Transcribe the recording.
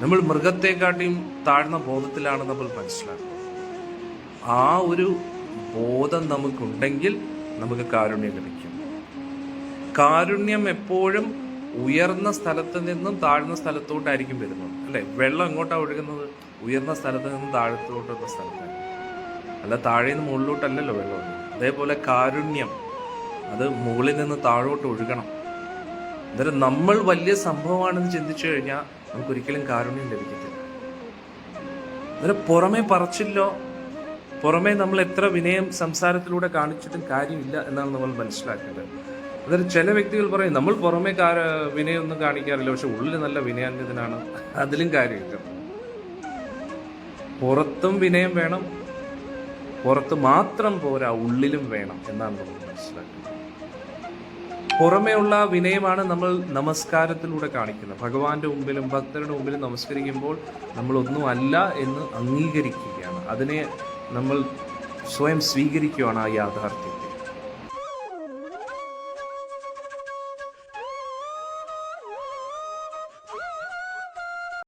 നമ്മൾ മൃഗത്തെക്കാട്ടിയും താഴ്ന്ന ബോധത്തിലാണ് നമ്മൾ മനസ്സിലാക്കുന്നത്. ആ ഒരു ബോധം നമുക്കുണ്ടെങ്കിൽ നമുക്ക് കാരുണ്യം ലഭിക്കും. കാരുണ്യം എപ്പോഴും ഉയർന്ന സ്ഥലത്ത് നിന്നും താഴ്ന്ന സ്ഥലത്തോട്ടായിരിക്കും വരുന്നത്. അല്ലെ? വെള്ളം എങ്ങോട്ടാണ് ഒഴുകുന്നത്? ഉയർന്ന സ്ഥലത്ത് നിന്നും താഴത്തോട്ടുള്ള സ്ഥലത്താണ് അല്ല താഴെ നിന്ന് മുകളിലോട്ടല്ലല്ലോ വെള്ളം അതേപോലെ കാരുണ്യം അത് മുകളിൽ നിന്ന് താഴോട്ട് ഒഴുകണം. അന്നേരം നമ്മൾ വലിയ സംഭവമാണെന്ന് ചിന്തിച്ചു കഴിഞ്ഞാൽ നമുക്കൊരിക്കലും കാരുണ്യം ലഭിക്കത്തില്ല. അന്നേരം പുറമേ പറച്ചില്ലോ പുറമേ നമ്മൾ എത്ര വിനയം സംസാരത്തിലൂടെ കാണിച്ചിട്ടും കാര്യമില്ല എന്നാണ് നമ്മൾ മനസ്സിലാക്കേണ്ടത്. അന്നേരം ചില വ്യക്തികൾ പറയും നമ്മൾ പുറമേ കാര വിനയൊന്നും കാണിക്കാറില്ല പക്ഷെ ഉള്ളിൽ നല്ല വിനയാന്യതനാണ് അതിലും കാര്യമില്ല. പുറത്തും വിനയം വേണം പുറത്ത് മാത്രം പോരാ ഉള്ളിലും വേണം എന്നാണ് നമ്മൾ മനസ്സിലാക്കുന്നത് പുറമേയുള്ള വിനയമാണ് നമ്മൾ നമസ്കാരത്തിലൂടെ കാണിക്കുന്നത്. ഭഗവാന്റെ മുമ്പിലും ഭക്തരുടെ മുമ്പിലും നമസ്കരിക്കുമ്പോൾ നമ്മൾ ഒന്നും അല്ല എന്ന് അംഗീകരിക്കുകയാണ്. അതിനെ നമ്മൾ സ്വയം സ്വീകരിക്കുകയാണ് ആ യാഥാർത്ഥ്യം.